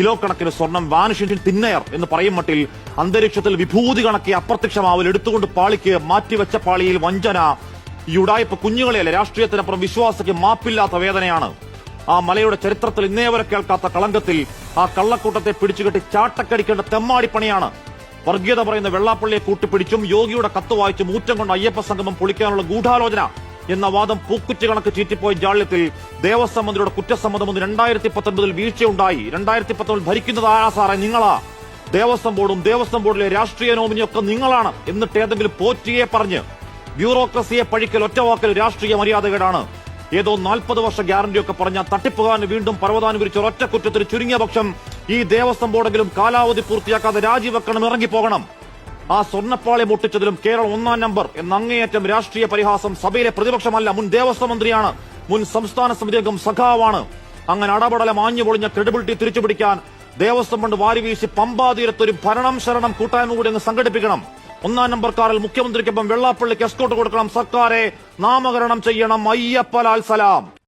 Kilo കണക്കിന് സ്വർണം വാനിഷിൻ തിന്നയർ എന്ന് പറയും മട്ടിൽ അന്തരീക്ഷത്തിൽ വിഭൂതി കണക്കി അപ്രത്യക്ഷമാവൽ എടുത്തുകൊണ്ട് പാളിക്ക് മാറ്റിവെച്ച പാളിയിൽ വഞ്ചന. ഈ ഉടായ്പ കുഞ്ഞുങ്ങളെയല്ല? രാഷ്ട്രീയത്തിനപ്പുറം വിശ്വാസയ്ക്ക് മാപ്പില്ലാത്ത വേദനയാണ്. ആ മലയുടെ ചരിത്രത്തിൽ ഇന്നേ വരെ കേൾക്കാത്ത കളങ്കത്തിൽ ആ കള്ളക്കൂട്ടത്തെ പിടിച്ചുകെട്ടി ചാട്ടക്കടിക്കേണ്ട തെമ്മാടിപ്പണിയാണ് വർഗീയത പറയുന്ന വെള്ളാപ്പള്ളിയെ കൂട്ടിപ്പിടിച്ചും യോഗിയുടെ കത്ത് വായിച്ചും ഊറ്റം കൊണ്ട് അയ്യപ്പ സംഗമം പൊളിക്കാനുള്ള ഗൂഢാലോചന. എന്ന വാദം പൂക്കുറ്റി കണക്ക് ചീറ്റിപ്പോയ ജാള്യത്തിൽ ദേവസ്വം മന്ത്രിയുടെ കുറ്റസമ്മതം ഒന്ന് രണ്ടായിരത്തി പത്തൊൻപതിൽ വീഴ്ചയുണ്ടായി. രണ്ടായിരത്തി പത്തൊൻപതിൽ ഭരിക്കുന്നത് ആരാ സാറേ? നിങ്ങളാ. ദേവസ്വം ബോർഡും ദേവസ്വം ബോർഡിലെ രാഷ്ട്രീയ നോമിനിയൊക്കെ നിങ്ങളാണ്. എന്നിട്ട് ഏതെങ്കിലും പോറ്റിയെ പറഞ്ഞ് ബ്യൂറോക്രസിയെ പഴിക്കൽ ഒറ്റവാക്കൽ രാഷ്ട്രീയ മര്യാദകേടാണ്. ഏതോ നാൽപ്പത് വർഷ ഗ്യാരണ്ടിയൊക്കെ പറഞ്ഞ തട്ടിപ്പുകാരന് വീണ്ടും പർവതാനുകരിച്ച ഒറ്റ കുറ്റത്തിന് ചുരുങ്ങിയ പക്ഷം ഈ ദേവസ്വം ബോർഡെങ്കിലും കാലാവധി പൂർത്തിയാക്കാതെ രാജിവെക്കണം ഇറങ്ങിപ്പോകണം. ആ സ്വർണപ്പാളെ മുട്ടിച്ചതിലും കേരളം ഒന്നാം നമ്പർ എന്ന അങ്ങേയറ്റം രാഷ്ട്രീയ പരിഹാസം സഭയിലെ പ്രതിപക്ഷമല്ല മുൻ ദേവസ്വം മന്ത്രിയാണ് മുൻ സംസ്ഥാന സമിതി അംഗം സഖാവാണ്. അങ്ങനെ അടപടലം ആഞ്ഞു പൊളിഞ്ഞ ക്രെഡിബിലിറ്റി തിരിച്ചുപിടിക്കാൻ ദേവസ്വം ഫണ്ട് വാരിവീശി പമ്പാതീരത്തൊരു ഭരണം ശരണം കൂട്ടായ്മ കൂടി അങ്ങ് സംഘടിപ്പിക്കണം. ഒന്നാം നമ്പർ കാറിൽ മുഖ്യമന്ത്രിക്കൊപ്പം വെള്ളാപ്പള്ളിക്ക് എസ്കോട്ട് കൊടുക്കണം. സർക്കാരെ നാമകരണം ചെയ്യണം. അയ്യപ്പലാൽ സലാം.